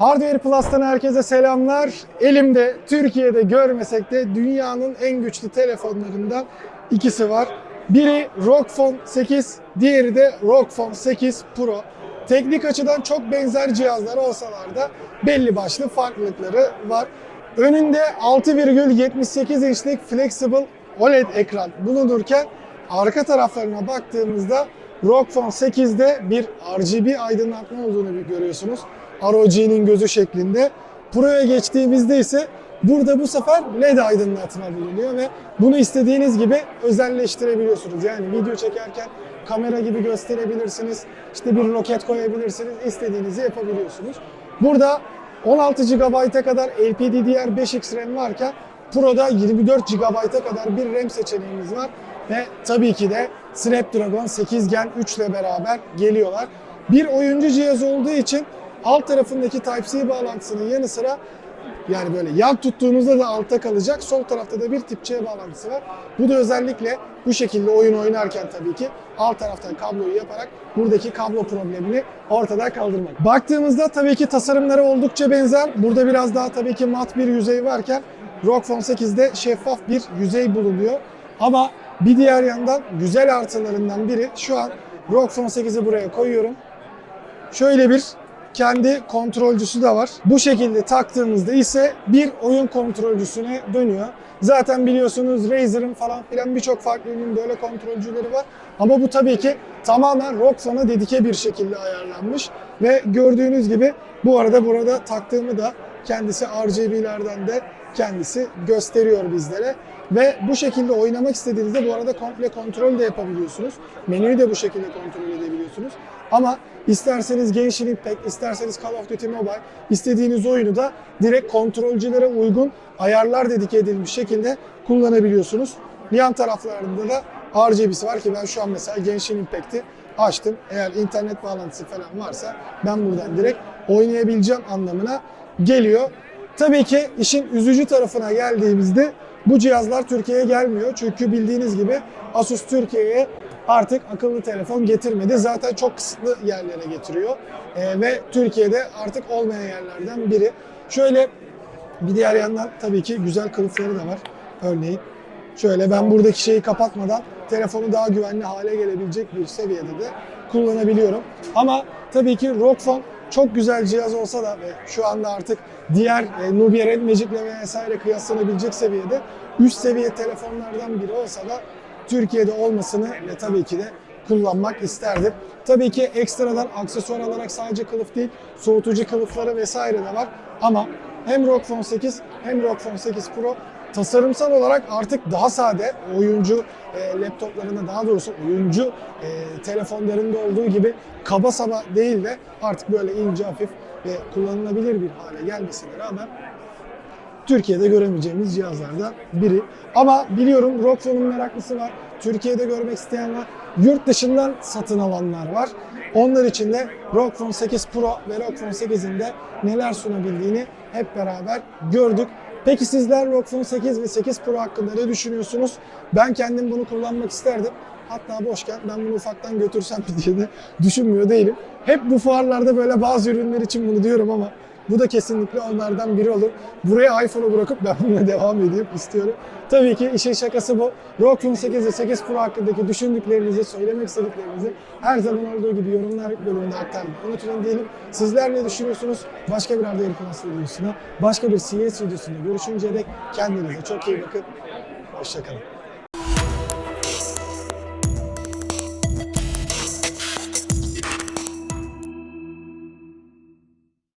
Hardware Plus'tan herkese selamlar. Elimde Türkiye'de görmesek de dünyanın en güçlü telefonlarından ikisi var. Biri ROG Phone 8, diğeri de ROG Phone 8 Pro. Teknik açıdan çok benzer cihazlar olsalar da belli başlı farklılıkları var. Önünde 6,78 inçlik Flexible OLED ekran bulunurken arka taraflarına baktığımızda ROG Phone 8'de bir RGB aydınlatma olduğunu görüyorsunuz. ROG'nin gözü şeklinde. Pro'ya geçtiğimizde ise burada bu sefer LED aydınlatma bulunuyor ve bunu istediğiniz gibi özelleştirebiliyorsunuz. Yani video çekerken kamera gibi gösterebilirsiniz. İşte bir roket koyabilirsiniz. istediğinizi yapabiliyorsunuz. Burada 16 GB'a kadar LPDDR5X RAM varken Pro'da 24 GB'a kadar bir RAM seçeneğimiz var ve tabii ki de Snapdragon 8 Gen 3 ile beraber geliyorlar. Bir oyuncu cihazı olduğu için alt tarafındaki Type-C bağlantısının yanı sıra yani böyle yan tuttuğunuzda da altta kalacak. Sol tarafta da bir tip C bağlantısı var. Bu da özellikle bu şekilde oyun oynarken tabii ki alt taraftan kabloyu yaparak buradaki kablo problemini ortadan kaldırmak. Baktığımızda tabii ki tasarımları oldukça benzer. Burada biraz daha tabii ki mat bir yüzey varken ROG Phone 8'de şeffaf bir yüzey bulunuyor. Ama bir diğer yandan güzel artılarından biri şu an ROG Phone 8'i buraya koyuyorum. Şöyle bir kendi kontrolcüsü de var. Bu şekilde taktığımızda ise bir oyun kontrolcüsüne dönüyor. Zaten biliyorsunuz Razer'ın falan filan birçok farklı böyle kontrolcüleri var. Ama bu tabii ki tamamen Phone'a dedike bir şekilde ayarlanmış. Ve gördüğünüz gibi bu arada burada taktığımı da kendisi RGB'lerden de kendisi gösteriyor bizlere. Ve bu şekilde oynamak istediğinizde bu arada komple kontrol de yapabiliyorsunuz. Menüyü de bu şekilde kontrol edebiliyorsunuz. Ama isterseniz Genshin Impact, isterseniz Call of Duty Mobile, istediğiniz oyunu da direkt kontrolcülere uygun ayarlar dedike edilmiş şekilde kullanabiliyorsunuz. Yan taraflarında da RGB'si var ki ben şu an mesela Genshin Impact'i açtım. Eğer internet bağlantısı falan varsa ben buradan direkt oynayabileceğim anlamına geliyor. Tabii ki işin üzücü tarafına geldiğimizde bu cihazlar Türkiye'ye gelmiyor. Çünkü bildiğiniz gibi Asus Türkiye'ye artık akıllı telefon getirmedi. Zaten çok kısıtlı yerlere getiriyor. Ee, ve Türkiye'de artık olmayan yerlerden biri. Şöyle bir diğer yandan tabii ki güzel kılıfları da var. Örneğin şöyle ben buradaki şeyi kapatmadan telefonu daha güvenli hale gelebilecek bir seviyede de kullanabiliyorum. Ama tabii ki ROG Phone çok güzel cihaz olsa da ve şu anda artık diğer e, Nubia Red Magic ile vesaire kıyaslanabilecek seviyede üst seviye telefonlardan biri olsa da Türkiye'de olmasını ve tabii ki de kullanmak isterdim. Tabii ki ekstradan aksesuar olarak sadece kılıf değil, soğutucu kılıfları vesaire de var. Ama hem ROG Phone 8 hem ROG Phone 8 Pro tasarımsal olarak artık daha sade oyuncu e, laptoplarında daha doğrusu oyuncu e, telefonlarında olduğu gibi kaba saba değil de artık böyle ince hafif ve kullanılabilir bir hale gelmesine rağmen Türkiye'de göremeyeceğimiz cihazlardan biri. Ama biliyorum ROG Phone'un meraklısı var. Türkiye'de görmek isteyen var. Yurt dışından satın alanlar var. Onlar için de ROG Phone 8 Pro ve ROG Phone 8'in de neler sunabildiğini hep beraber gördük. Peki sizler ROG Phone 8 ve 8 Pro hakkında ne düşünüyorsunuz? Ben kendim bunu kullanmak isterdim. Hatta boşken ben bunu ufaktan götürsem diye de düşünmüyor değilim. Hep bu fuarlarda böyle bazı ürünler için bunu diyorum ama bu da kesinlikle onlardan biri olur. Buraya iPhone'u bırakıp ben bununla devam edeyim istiyorum. Tabii ki işin şakası bu. Phone 8 ve 8 Pro hakkındaki düşündüklerinizi, söylemek istediklerinizi her zaman olduğu gibi yorumlar bölümünde aktarmayı unutmayın diyelim. Sizler ne düşünüyorsunuz? Başka bir Hardware Plus videosuna, başka bir CES videosunda görüşünceye dek kendinize çok iyi bakın. Hoşçakalın.